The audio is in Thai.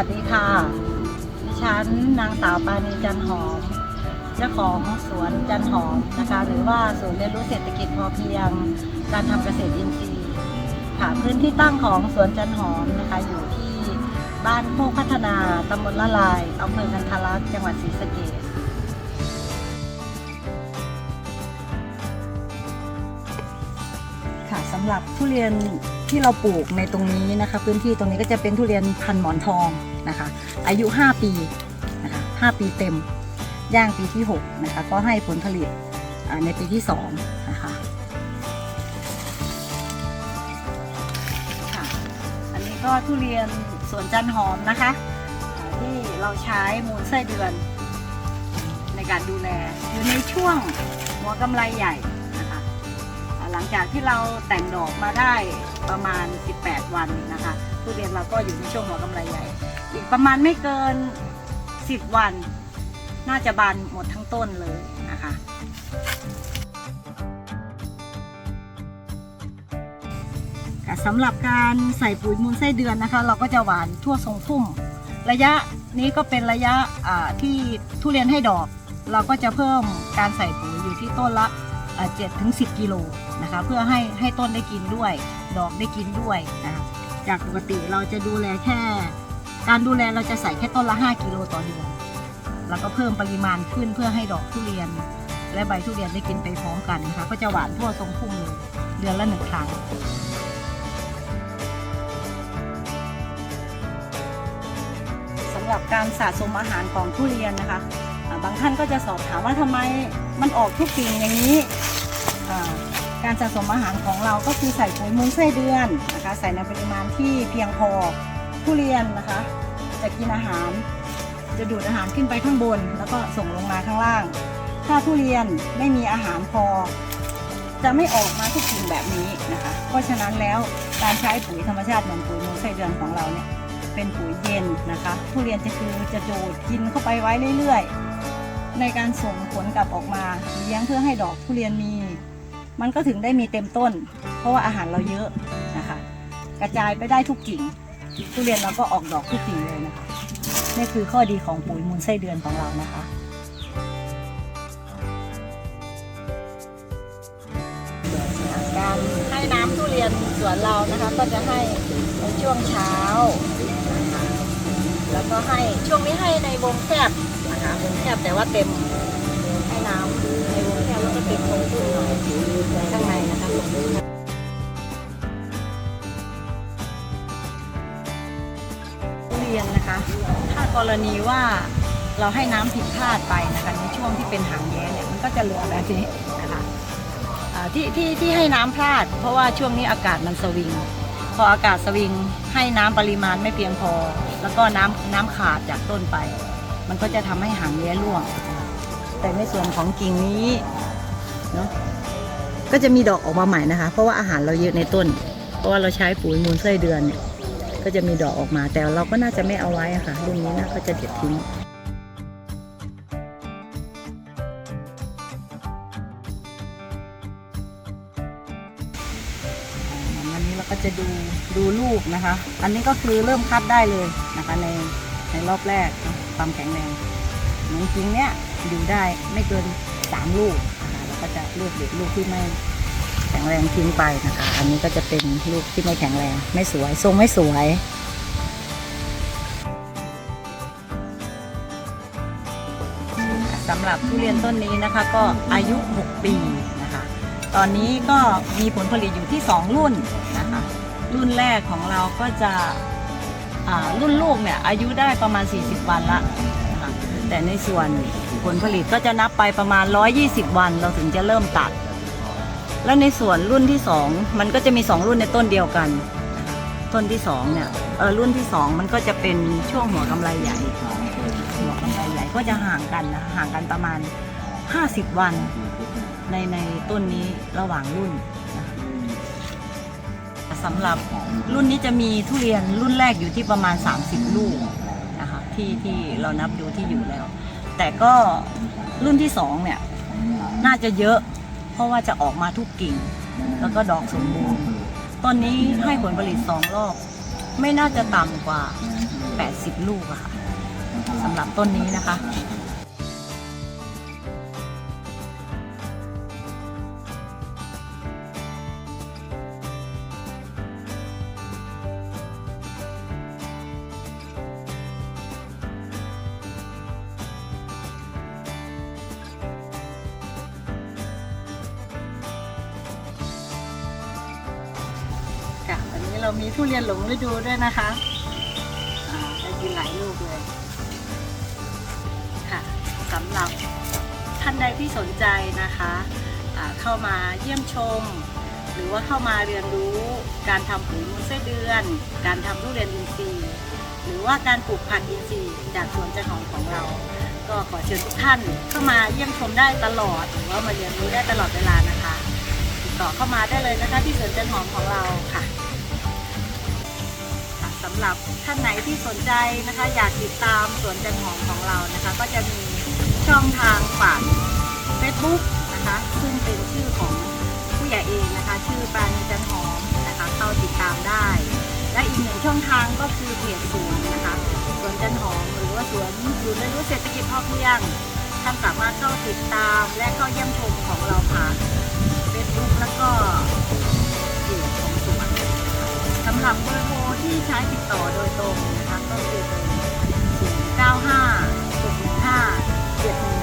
วัสดีค่ะดิฉันนางสาวปานีจันหอม เจ้าของสวนจันหอมนะคะ หรือว่าศูนย์เรียนรู้เศรษฐกิจพอเพียง การทำเกษตรอินทรีย์ ค่ะพื้นที่ตั้งของสวนจันหอมนะคะอยู่ที่บ้านโคกพัฒนาตำบลละลายอำเภอกันทารักษ์จังหวัดศรีสะเกษค่ะสำหรับทุเรียนที่เราปลูกในตรงนี้นะคะ พื้นที่ตรงนี้ก็จะเป็นทุเรียนพันหมอนทอง นะคะ อายุ 5 ปีนะคะ5ปีเต็ม ย่างปีที่6นะคะก็ให้ผลผลิตในปีที่2นะคะค่ะอันนี้ก็ทุเรียนสวนจันหอมนะคะ ที่เราใช้มูลไส้เดือน ในการดูแลอยู่ในช่วงหัวกำไรใหญ่นะคะหลังจากที่เราแต่งดอกมาได้ประมาณ 18 วันนะคะทุเรียนเราก็อยู่ในช่วงหัวกำไรใหญ่ อีกประมาณไม่เกิน 10 วัน น่าจะบานหมดทั้งต้นเลยนะคะค่สำหรับการใส่ปุ๋ยมูลไส้เดือนนะคะ เราก็จะหวานทั่วทรงพุ่ม ระยะนี้ก็เป็นระยะอ่าที่ทุเรียนให้ดอก เราก็จะเพิ่มการใส่ปุ๋ยอยู่ที่ต้นละเจ็ดถึงสิกิโลนะคะเพื่อให้ให้ต้นได้กินด้วย ดอกได้กินด้วยนะคะจากปกติเราจะดูแลแค่ การดูแลเราจะใส่แค่ต้นละ 5 กิโลต่อเดือน แล้วก็เพิ่มปริมาณขึ้นเพื่อให้ดอกทุเรียน และใบทุเรียนได้กินไปพร้อมกันนะคะ ก็จะหวานทั่วทรงพุ่มเลยเดือนละหนึ่งครั้งสำหรับการสะสมอาหารของทุเรียนนะคะ บางท่านก็จะสอบถามว่าทำไมมันออกทุกกิ่งอย่างนี้การสะสมอาหารของเราก็คือใส่ปุ๋ยมูลไส้เดือนนะคะ ใส่ในปริมาณที่เพียงพอ ทุเรียนนะคะ จะกินอาหาร จะดูดอาหารขึ้นไปข้างบน แล้วก็ส่งลงมาข้างล่าง ถ้าทุเรียนไม่มีอาหารพอ จะไม่ออกมาทุกกิ่งแบบนี้นะคะ เพราะฉะนั้นแล้วการใช้ปุ๋ยธรรมชาติเหมือนปุ๋ยมูลไส้เดือนของเราเนี่ยเป็นปุ๋ยเย็นนะคะ ทุเรียนจะคือจะดูดกินเข้าไปไว้เรื่อยๆ ในการส่งผลกลับออกมาเลี้ยงเพื่อให้ดอกทุเรียนมี มันก็ถึงได้มีเต็มต้น เพราะว่าอาหารเราเยอะนะคะ กระจายไปได้ทุกกิ่ง ทุเรียนเราก็ออกดอกทุกกิ่งเลยนะคะนี่คือข้อดีของปุ๋ยมูลไส้เดือนของเรานะคะ การให้น้ำทุเรียนสวนเรานะคะ ก็จะให้ในช่วงเช้า แล้วก็ให้ช่วงนี้ให้ในวงแคบนะคะวงแคบแต่ว่าเต็มให้น้ำในวงแคบแล้วก็เต็มตรงตู้หน่อย นะคะ ถ้ากรณีว่าเราให้น้ำผิดพลาดไปนะคะในช่วงที่เป็นหางแย้เนี่ยมันก็จะเหลือแบบนี้นะคะที่ที่ที่ให้น้ำพลาด เพราะว่าช่วงนี้อากาศมันสวิง พออากาศสวิง ให้น้ำปริมาณไม่เพียงพอ แล้วก็น้ำน้ำขาดจากต้นไป มันก็จะทำให้หางแย้ร่วง แต่ในส่วนของกิ่งนี้เนาะก็จะมีดอกออกมาใหม่นะคะ เพราะว่าอาหารเราเยอะในต้น เพราะว่าเราใช้ปุ๋ยมูลไส้เดือนเนี่ย ก็จะมีดอกออกมา แต่เราก็น่าจะไม่เอาไว้ค่ะรุ่นนี้น่าก็จะเด็ดทิ้งวันนี้เราก็จะดูดูลูกนะคะ อันนี้ก็คือเริ่มคัดได้เลยนะคะในในรอบแรกความแข็งแรงหมือนจริงเนี้ยอยู่ได้ไม่เกินสามลูกนะคะเราก็จะเลือกเด็ดลูกที่ไม่ แข็งแรงทิ้งไปนะคะ อันนี้ก็จะเป็นลูกที่ไม่แข็งแรงไม่สวยทรงไม่สวยสำหรับทุเรียนต้นนี้นะคะก็อายุ 6 ปีนะคะ ตอนนี้ก็มีผลผลิตอยู่ที่ 2 รุ่นนะคะ รุ่นแรกของเราก็จะรุ่นลูกเนี่ยอายุได้ประมาณ 40 วันละนะคะแต่ในส่วนผลผลิตก็จะนับไปประมาณ 120 วันเราถึงจะเริ่มตัด แล้วในส่วนรุ่นที่2มันก็จะมี2รุ่นในต้นเดียวกัน ต้นที่2เนี่ยเออรุ่นที่2มันก็จะเป็นช่วงหัวกำไรใหญ่หัวกำไรใหญ่ก็จะห่างกันนะห่างกันประมาณ 50 วันในในต้นนี้ระหว่างรุ่นสำหรับรุ่นนี้จะมีทุเรียนรุ่นแรกอยู่ที่ประมาณ 30 ลูกนะคะที่ที่เรานับดูที่อยู่แล้ว แต่ก็รุ่นที่สองเนี่ยน่าจะเยอะ เพราะว่าจะออกมาทุกกิ่ง แล้วก็ดอกสมบูรณ์ต้นนี้ให้ผลผลิตสองรอบ ไม่น่าจะต่ำกว่า 80 ลูกอะค่ะสำหรับต้นนี้นะคะ เรามีทุเรียนหลงฤดูด้วยนะคะได้กินหลายลูกเลยค่ะสำหรับท่านใดที่สนใจนะคะเข้ามาเยี่ยมชม หรือว่าเข้ามาเรียนรู้การทำปุ๋ยมูลไส้เดือน การทำทุเรียนอินทรีย์ หรือว่าการปลูกผักอินทรีย์จากสวนจันหอมของเรา ก็ขอเชิญทุกท่านเข้ามาเยี่ยมชมได้ตลอด หรือว่ามาเรียนรู้ได้ตลอดเวลานะคะ ติดต่อเข้ามาได้เลยนะคะที่สวนจันหอมของเราค่ะ หรับท่านไหนที่สนใจนะคะ อยากติดตามสวนจันหอมของเรานะคะ ก็จะมีช่องทางผ่าน Facebook นะคะ ซึ่งเป็นชื่อของผู้ใหญ่เองนะคะ ชื่อปาณีจันหอมนะคะ เข้าติดตามได้ และอีกหนึ่งช่องทางก็คือเพจสวนนะคะสวนจันหอมหรือว่าสวนศูนย์เรียนรู้เศรษฐกิจพอเพียงท่านสามารถเข้าติดตามและเข้าเยี่ยมชมของเราผ่านเฟซบุ๊กแล้วก็ สำหรับเบอร์โทรที่ใช้ติดต่อโดยตรงนะคะก็คือเบอร์095 615